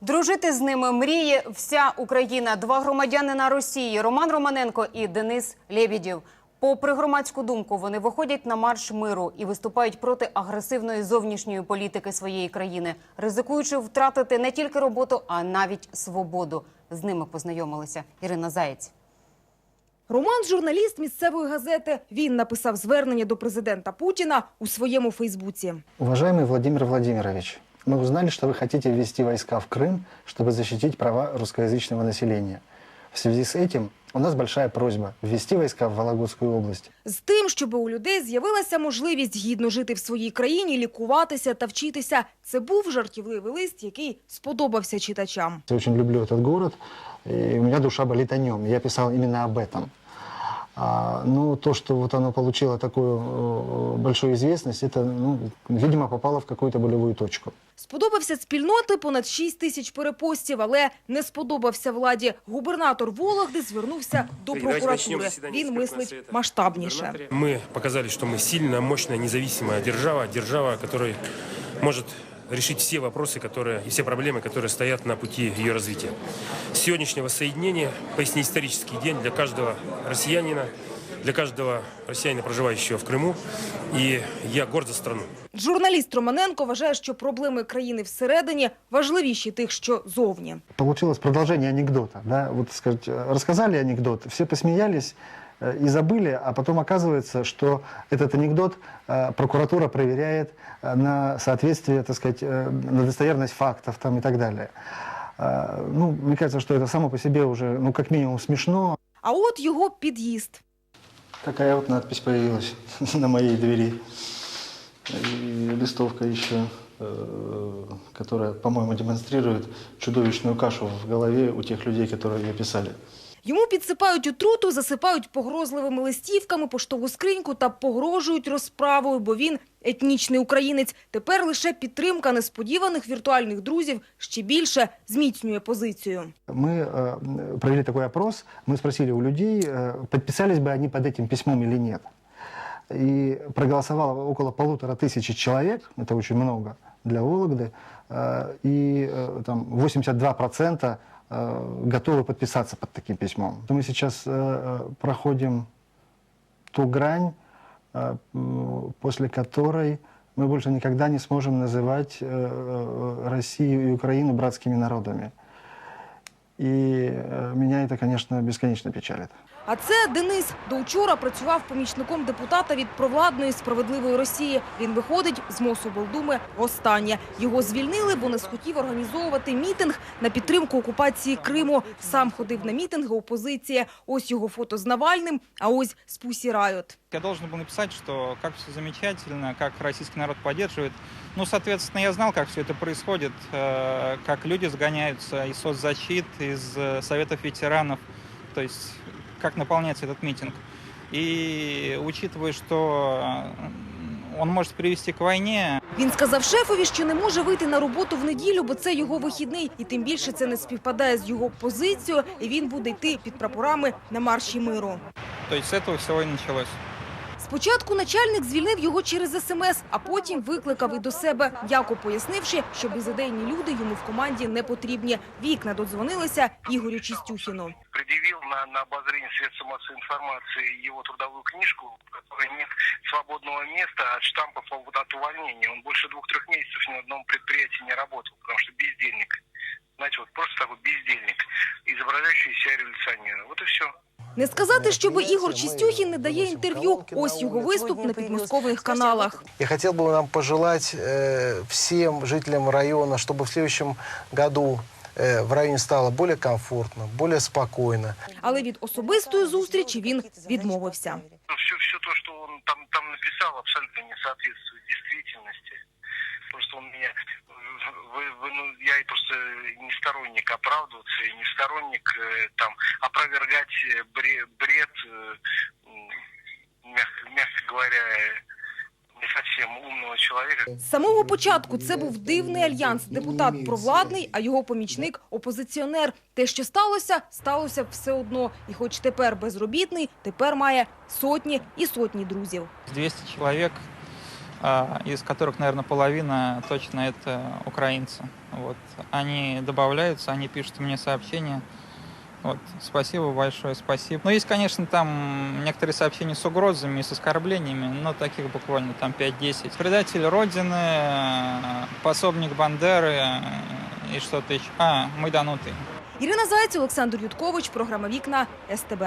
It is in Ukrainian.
Дружити з ними мріє вся Україна. Два громадянина Росії Роман Романенко і Денис Лєбідєв. Попри громадську думку, вони виходять на марш миру і виступають проти агресивної зовнішньої політики своєї країни, ризикуючи втратити не тільки роботу, а навіть свободу. З ними познайомилася Ірина Заєць. Роман – журналіст місцевої газети. Він написав звернення до президента Путіна у своєму Фейсбуці. Уважаемый Владимир Владимирович, мы узнали, что вы хотите ввести войска в Крым, чтобы защитить права русскоязычного населения. В связи с этим у нас большая просьба ввести войска в Вологодскую область. З тим, щоб у людей з'явилася можливість гідно жити в своїй країні, лікуватися та вчитися. Це був жартівливий лист, який сподобався читачам. Я очень люблю этот город, и у меня душа болит о нем. Я писал именно об этом. А, ну, то, что вот оно получило такую э, большую известность, это, ну, видимо, попало в какую-то болевую точку. Сподобався спільноти понад 6 тисяч перепостів, але не сподобався владі. Губернатор Вологди звернувся до Давайте начнем прокуратури. заседание Він экспертного мислить совета. масштабніше. Мы показали, что мы сильная, мощная, независимая держава, держава, которая может решить все вопросы которые, и все проблемы, которые стоят на пути ее развития. С сегодняшнего соединения, поистине исторический день для каждого россиянина, для каждого россиянина, проживающего в Крыму. И я горд за страну. Журналіст Романенко вважає, що проблеми країни всередині важливіші тих, що зовні. Получилось продолжение анекдота. Да? Вот, сказать, э, рассказали анекдот, все посмеялись э, И забыли, а потом оказывается, что этот анекдот э, прокуратура проверяет э, на соответствие, так сказать, э, на достоверность фактов там, и так далее. Э, Ну, мне кажется, что это само по себе уже, ну, как минимум, смешно. А от його під'їзд. Такая вот надпись появилась на моей двери. И листовка еще, э, которая, по-моему, демонстрирует чудовищную кашу в голове у тех людей, которые ее писали. Йому підсипають отруту, засипають погрозливими листівками, поштову скриньку та погрожують розправою, бо він етнічний українець. Тепер лише підтримка несподіваних віртуальних друзів ще більше зміцнює позицію. Мы э, провели такой опрос, мы спросили у людей, э, подписались бы они под этим письмом или нет. И проголосовало около полутора тысячи человек, это очень много для Вологды, э, и э, там 82% э, готовы подписаться под таким письмом. Мы сейчас э, э, проходим ту грань, э, после которой мы больше никогда не сможем называть э, э, Россию и Украину братскими народами. И э, меня это, конечно, бесконечно печалит. А це Денис. До учора працював помічником депутата від провладної справедливої Росії. Він виходить з Мособлдуми востаннє. Його звільнили, бо не схотів організовувати мітинг на підтримку окупації Криму. Сам ходив на мітинги опозиції. Ось його фото з Навальним, а ось з Пусі Райот. Я должен был написать, что как все замечательно, как российский народ поддерживает. Ну, соответственно, я знал, как все это происходит, э, как люди сгоняются из соцзащит, из э, советов ветеранов, то есть как наполняется этот митинг. И учитывая, что э, он может привести к войне, Він сказав шефові, що не може вийти на роботу в неділю, бо це його вихідний. І тим більше це не співпадає з його позицією, і він буде йти під прапорами на марші миру. то есть с этого всего и началось. Спочатку начальник звільнив його через смс, а потім викликав і до себе, м'яко пояснивши, що безідейні люди йому в команді не потрібні. Вікна додзвонилися Ігорю Чистюхіну. предъявил на, на обозрение средств массовой информации его трудовую книжку, в которой нет свободного места от штампа по от увольнения. Он больше двух-трех месяцев ни на одном предприятии не работал, потому что бездельник. Знаете, вот просто такой бездельник, изображающий себя революционера. Вот и все. Не сказати, щоб Ігор Чистюхін не дає інтерв'ю. Ось його виступ на підмоскових каналах. Я хотел бы нам пожелать э, всем жителям района, чтобы в следующем году э, в районе стало более комфортно, более спокойно. Але від особистої зустрічі він відмовився. Все, все то, что он там, там написал, абсолютно не соответствует действительности. Просто он меня... Вы, вы, ну, я и просто не сторонник оправдываться, и не сторонник э, там опровергать э, бре- бред, э, м, мягко, мягко говоря, э, не совсем умного человека. З самого початку це був дивний альянс. Депутат провладний, а його помічник – опозиціонер. Те, що сталося, сталося все одно. І хоч тепер безробітний, тепер має сотні і сотні друзів. 200 человек, а, из которых, наверное, половина точно это украинцы. Вот. Они добавляются, они пишут мне сообщения. Вот. Спасибо большое, спасибо. Ну, есть, конечно, там некоторые сообщения с угрозами и с оскорблениями, но таких буквально там 5-10. Предатель Родины, э, пособник Бандеры э, и что-то еще. А, Майданутый. Ірина Зайць, Олександр Юткович, програма Вікна СТБ.